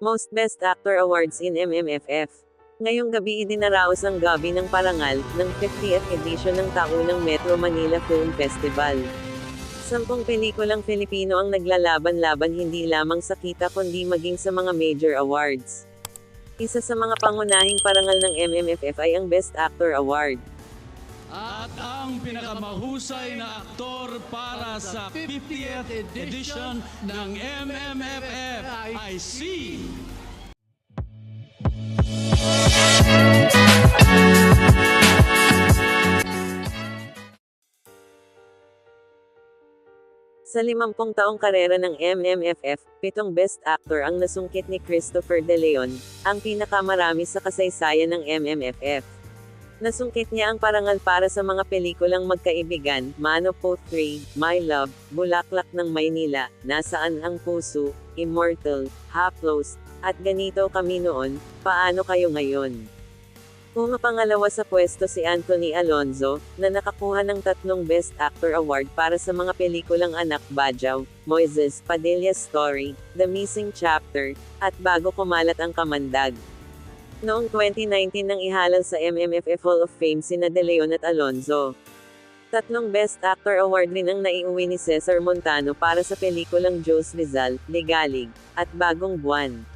Most Best Actor Awards in MMFF. Ngayong gabi idinaraos ang gabi ng parangal, ng 50th edition ng taunang Metro Manila Film Festival. Sampung pelikulang Filipino ang naglalaban-laban hindi lamang sa kita kundi maging sa mga major awards. Isa sa mga pangunahing parangal ng MMFF ay ang Best Actor Award. At ang pinakamahusay na aktor para sa 50th edition ng MMFF ay si... Sa limampung taong karera ng MMFF, pitong Best Actor ang nasungkit ni Christopher De Leon, ang pinakamarami sa kasaysayan ng MMFF. Nasungkit niya ang parangal para sa mga pelikulang Magkaibigan, Man of 3, My Love, Bulaklak ng Maynila, Nasaan ang Puso, Immortal, Haplos, at Ganito Kami Noon, Paano Kayo Ngayon? Pumapangalawa sa pwesto si Anthony Alonzo, na nakakuha ng tatlong Best Actor Award para sa mga pelikulang Anak Bajaw, Moises Padilla's Story, The Missing Chapter, at Bago Kumalat ang Kamandag. Noong 2019 nang ihalal sa MMFF Hall of Fame sina De Leon at Alonzo. Tatlong Best Actor Award rin ang naiuwi ni Cesar Montano para sa pelikulang Jose Rizal, Legalig, at Bagong Buwan.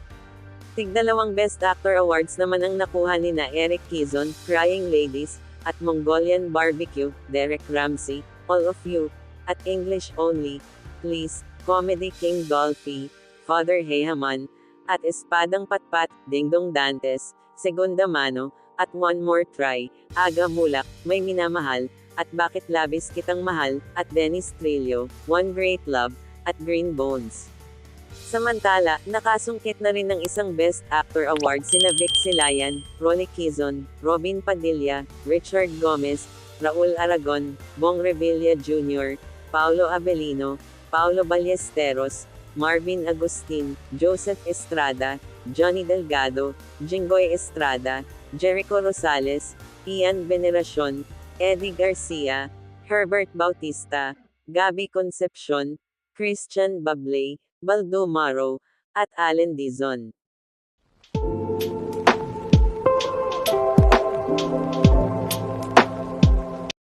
Tigdalawang Best Actor Awards naman ang nakuha ni na Eric Kizon, Crying Ladies, at Mongolian Barbecue, Derek Ramsey, All of You, at English Only, Please, Comedy King Dolphy, Father Hehaman, at Espadang Patpat, Dingdong Dantes, Segunda Mano, at One More Try, Aga Mulak, May Minamahal, at Bakit Labis Kitang Mahal, at Dennis Trillo, One Great Love, at Green Bones. Samantala, nakasungkit na rin ng isang Best Actor Award sina Vic Silayan, Ronnie Quezon, Robin Padilla, Richard Gomez, Raul Aragon, Bong Revilla Jr., Paulo Abelino, Paulo Ballesteros, Marvin Agustin, Joseph Estrada, Johnny Delgado, Jinggoy Estrada, Jericho Rosales, Ian Veneracion, Eddie Garcia, Herbert Bautista, Gabi Concepcion, Christian Babley, Baldo Maro, at Allen Dizon.